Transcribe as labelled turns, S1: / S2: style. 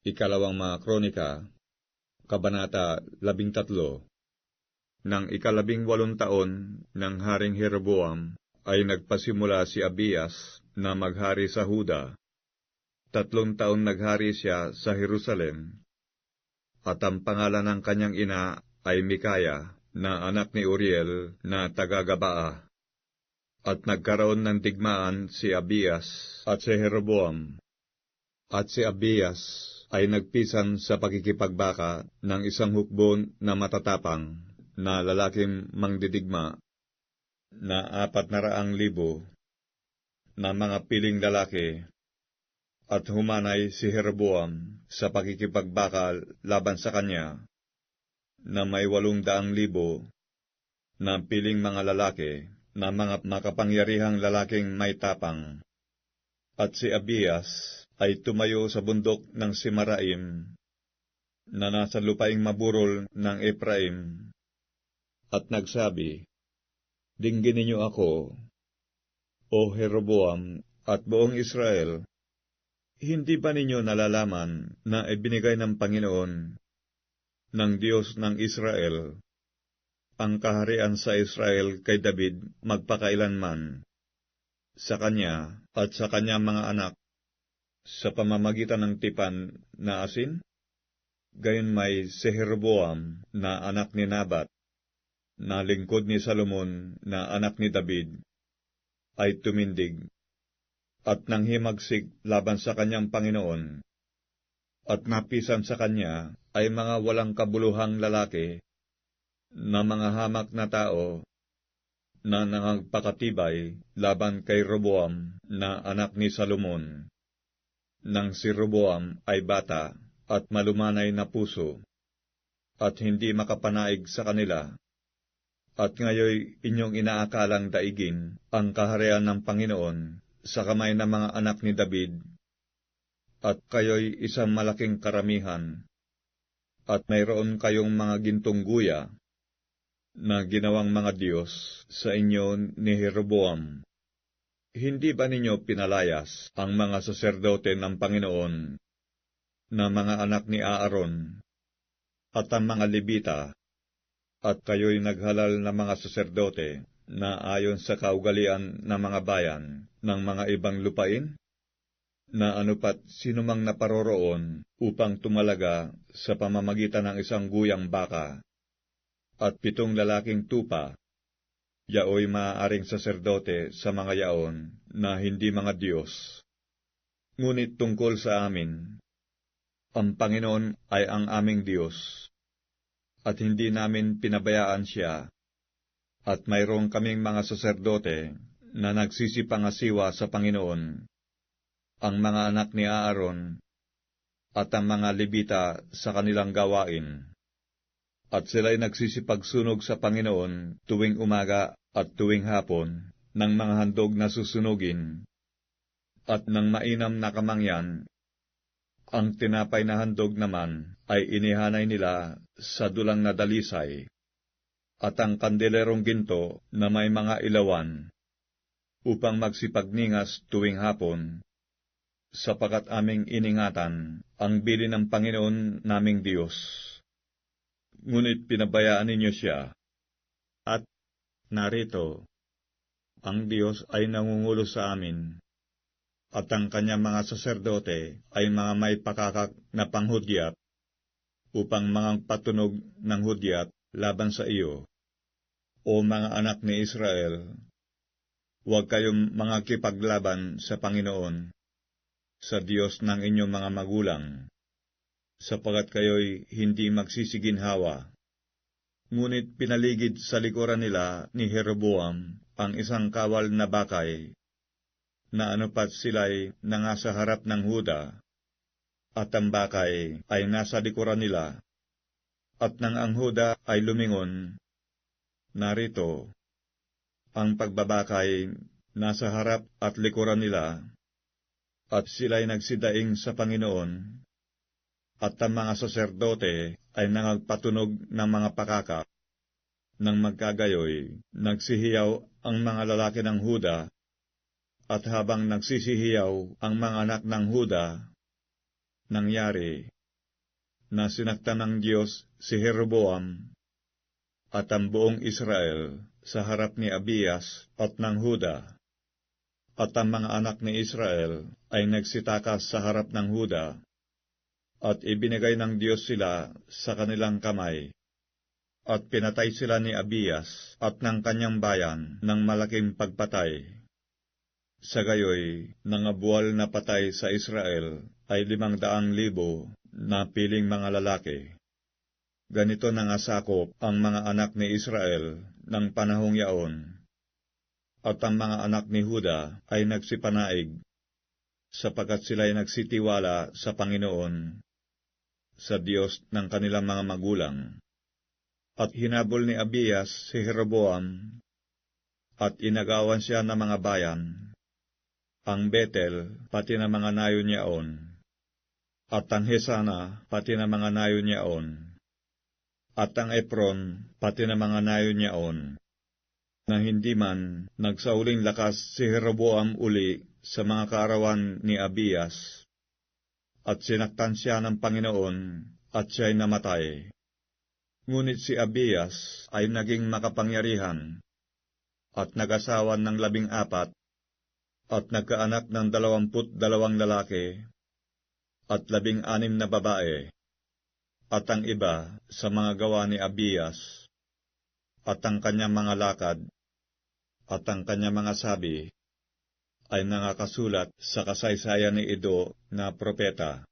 S1: Ikalawang mga kronika, Kabanata 13 Nang ikalabing walong taon ng Haring Jeroboam ay nagpasimula si Abias na maghari sa Huda. Tatlong taon naghari siya sa Jerusalem. At ang pangalan ng kanyang ina ay Mikaya, na anak ni Uriel na taga-Gabaa. At nagkaroon ng digmaan si Abias at si Jeroboam. At si Abias ay nagpisan sa pakikipagbaka ng isang hukbon na matatapang na lalaking mangdidigma na apat na raang libo na mga piling lalaki at humanay si Jeroboam sa pakikipagbaka laban sa kanya na may walong daang libo na piling mga lalaki na mga makapangyarihang lalaking may tapang. At si Abias ay tumayo sa bundok ng Simaraim na nasa lupaing maburol ng Ephraim. At nagsabi, Dinggin ninyo ako, O Jeroboam at buong Israel, hindi ba ninyo nalalaman na ibinigay ng Panginoon, ng Diyos ng Israel, ang kaharian sa Israel kay David magpakailanman, sa kanya at sa kanyang mga anak, sa pamamagitan ng tipan na asin? Gayon may si Jeroboam na anak ni Nabat, na lingkod ni Salomon na anak ni David, ay tumindig at nang himagsik laban sa kanyang Panginoon, at napisan sa kanya ay mga walang kabuluhang lalaki, na mga hamak na tao, na nangagpakatibay laban kay Roboam na anak ni Salomon, nang si Roboam ay bata at malumanay na puso, at hindi makapanaig sa kanila, at ngayoy inyong inaakalang daigin ang kaharian ng Panginoon sa kamay ng mga anak ni David, at kayo'y isang malaking karamihan, at mayroon kayong mga gintong guya na ginawang mga Diyos sa inyo ni Jeroboam. Hindi ba ninyo pinalayas ang mga saserdote ng Panginoon na mga anak ni Aaron at ang mga Libita at kayo'y naghalal na mga saserdote na ayon sa kaugalian ng mga bayan ng mga ibang lupain? Na anupat sinumang naparoroon upang tumalaga sa pamamagitan ng isang guyang baka at pitong lalaking tupa, yaoy maaaring saserdote sa mga yaon na hindi mga Diyos. Ngunit tungkol sa amin, ang Panginoon ay ang aming Diyos, at hindi namin pinabayaan siya at mayroong kaming mga saserdote na nagsisipangasiwa sa Panginoon, ang mga anak ni Aaron, at ang mga Libita sa kanilang gawain. At sila'y nagsisipagsunog sa Panginoon tuwing umaga at tuwing hapon ng mga handog na susunugin, at ng mainam na kamangyan, ang tinapay na handog naman ay inihanay nila sa dulang na dalisay at ang kandelerong ginto na may mga ilawan, upang magsipagningas tuwing hapon, sapagat aming iningatan ang bili ng Panginoon naming Diyos. Ngunit pinabayaan ninyo siya, at narito, ang Diyos ay nangungulo sa amin, at ang kanyang mga saserdote ay mga may pakakak na panghudyat, upang mga patunog ng hudyat laban sa iyo. O mga anak ni Israel, huwag kayong mga kipaglaban sa Panginoon, sa Diyos ng inyong mga magulang, sapagat kayo'y hindi magsisiginhawa. Ngunit pinaligid sa likuran nila ni Jeroboam ang isang kawal na bakay, na anupat sila'y nangasa harap ng Huda, at ang bakay ay nasa likuran nila, at nang ang Huda ay lumingon, Narito, ang pagbabakay nasa harap at likuran nila, at sila'y nagsidaing sa Panginoon, at ang mga saserdote ay nangagpatunog ng mga pakaka. Nang magkagayoy, nagsihiyaw ang mga lalaki ng Huda, at habang nagsisihiyaw ang mga anak ng Huda, nangyari na sinaktan ng Diyos si Jeroboam at ang buong Israel sa harap ni Abias at ng Huda. At ang mga anak ni Israel ay nagsitakas sa harap ng Huda at ibinigay ng Diyos sila sa kanilang kamay. At pinatay sila ni Abias at ng kanyang bayan ng malaking pagpatay. Sa gayoy, nangabual na patay sa Israel ay limang daang libo na piling mga lalaki. Ganito nangasakop ang mga anak ni Israel ng panahong yaon. At ang mga anak ni Huda ay nagsipanaig, sapagkat sila'y nagsitiwala sa Panginoon, sa Diyos ng kanilang mga magulang. At hinabol ni Abias si Jeroboam, at inagawan siya ng mga bayan, ang Betel, pati na mga nayo niyaon, at ang Hesana, pati na mga nayo niyaon, at ang Epron, pati na mga nayo niyaon, na hindi man nagsauling lakas si Jeroboam uli sa mga kaarawan ni Abias, at sinaktan siya ng Panginoon, at siya'y namatay. Ngunit si Abias ay naging makapangyarihan, at nag-asawa ng labing apat, at nagkaanak ng dalawamput dalawang lalaki, at labing anim na babae, at ang iba sa mga gawa ni Abias, at ang kanyang mga lakad, at ang kanyang mga sabi, ay nangakasulat sa kasaysayan ni Ido na propeta.